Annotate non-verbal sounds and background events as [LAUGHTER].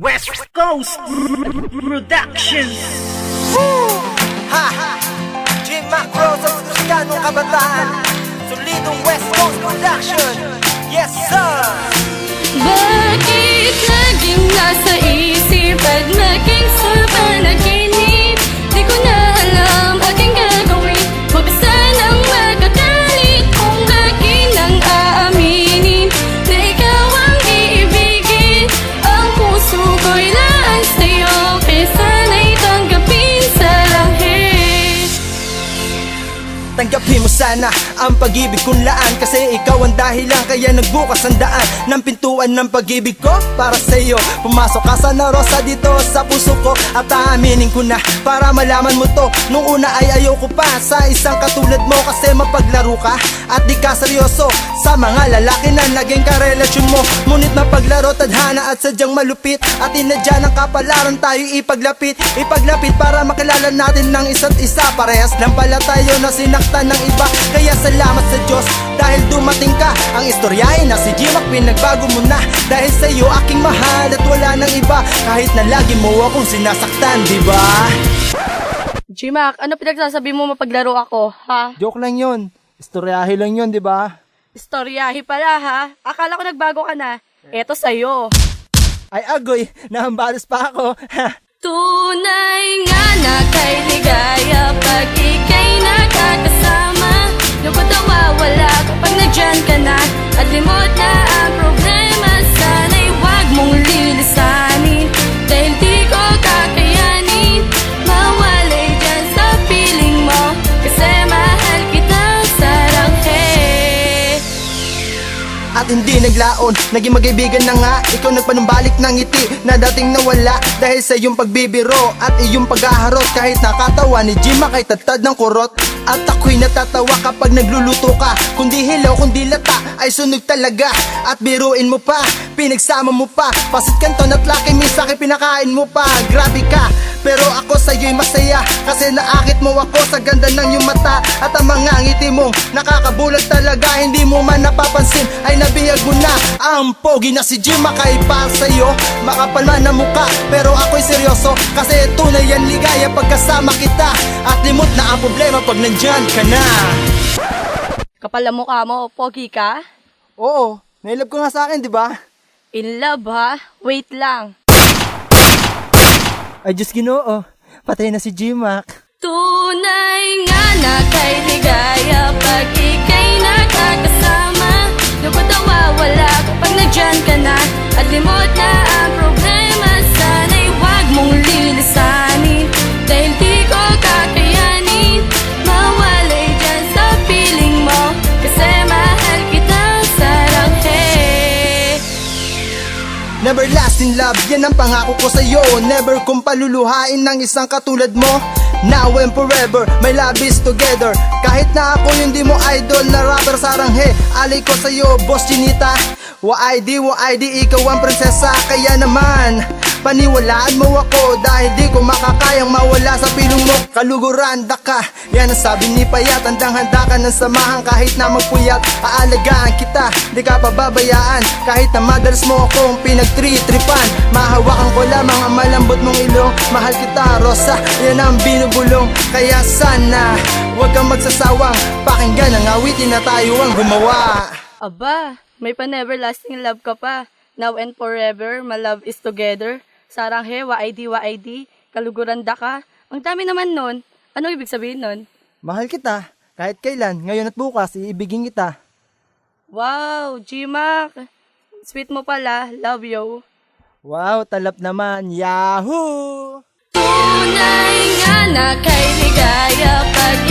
West Coast Productions Ha! Jim Macro sa Musikanong Kabataan Solidong West Coast Production Yes sir! Bakit laging nasa Tanggapin mo sana ang pag-ibig kong laan. Kasi ikaw ang dahilan kaya nagbukas ang daan Ng pintuan ng pag-ibig ko para sa iyo Pumasok ka sa narosa dito sa puso ko At aaminin ko na para malaman mo to. Nung una ay ayoko pa sa isang katulad mo Kasi mapaglaro ka at di ka seryoso Sa mga lalaki na naging karelasyon mo. Ngunit mapaglaro tadhana at sadyang malupit At inadya ng kapalaran tayo ipaglapit. Ipaglapit para makilala natin ng isa't isa. Parehas lang pala tayo na sinaktan ng iba Kaya salamat sa Diyos dahil dumating ka Ang istoryahin na si Jimak pinagbago mo na Dahil sa iyo aking mahal at wala nang iba Kahit na lagi mo akong sinasaktan, di ba? Jimak, ano pinagsasabi mo mapaglaro ako, ha? Joke lang yon Istoryahin lang yon di ba? Istoryahi pala, ha? Akala ko nagbago ka na. Eto sa'yo. Ay agoy, nahambalos pa ako [LAUGHS] Tunay nga na kay ligaya Pag ika'y mawala nandyan ka na At limot na hindi naglaon, naging magkaibigan na nga Ikaw nagpanumbalik ng ngiti. Na dating nawala Dahil sa iyong pagbibiro at iyong paghaharot. Kahit nakatawa ni Jima kay tatad ng kurot. At ako'y natatawa kapag nagluluto ka. Kundi hilaw, kundi lata ay sunog talaga. At biruin mo pa, pinagsama mo pa. Pasit kanton at laki minsan pinakain mo pa. Grabe ka, pero ako sa'yo'y masaya Kasi naakit mo ako sa ganda ng iyong mata At ang mga ngiti mo nakakabulag talaga Hindi mo man napapansin ay nabihag mo na Ang pogi na si Jim makaipa sa'yo Makapal man ang muka pero ako'y seryoso Kasi tunay yan ligaya pagkasama kita At limot na ang problema pag nandyan ka na Kapal ang mukha mo, pogi ka? Oo, nailab ko nga sa akin di ba? In love ha? Wait lang. Ay Diyos ginoo, patay na si Jimak Tunay nga na kay ligaya Pag ika'y nakakasama Never lasting love, yan ang pangako ko sa'yo. Never kong paluluhain ng isang katulad mo. Now and forever, my love is together. Kahit na ako yung di mo idol na rapper saranghe Alay ko sa'yo, boss Chinita. Wa-ID, wa-ID, ikaw ang prinsesa Kaya naman, paniwalaan mo ako Dahil di ko makakayang mawala sa pilong mo. Kaluguranda ka, yan ang sabi ni Payat. Handang-handa ka ng samahan kahit na magpuyat. Aalagaan kita, di ka pababayaan. Kahit na madalas mo akong pinagtritripan. Mahawakan ko lamang ang malambot mong ilong. Mahal kita, Rosa, yan ang binubulong. Kaya sana, huwag kang magsasawang. Pakinggan ang awitin na tayo ang gumawa. Aba, may pa-neverlasting love ka pa. Now and forever, my love is together. Saranghe, wa-ID, wa-ID, kaluguranda ka. Ang dami naman nun. Ano ibig sabihin nun? Mahal kita, kahit kailan, ngayon at bukas, iibigin kita Wow, G-Mac. Sweet mo pala. Love you. Wow, talap naman, yahoo! Tunay nga na kay ligaya Pag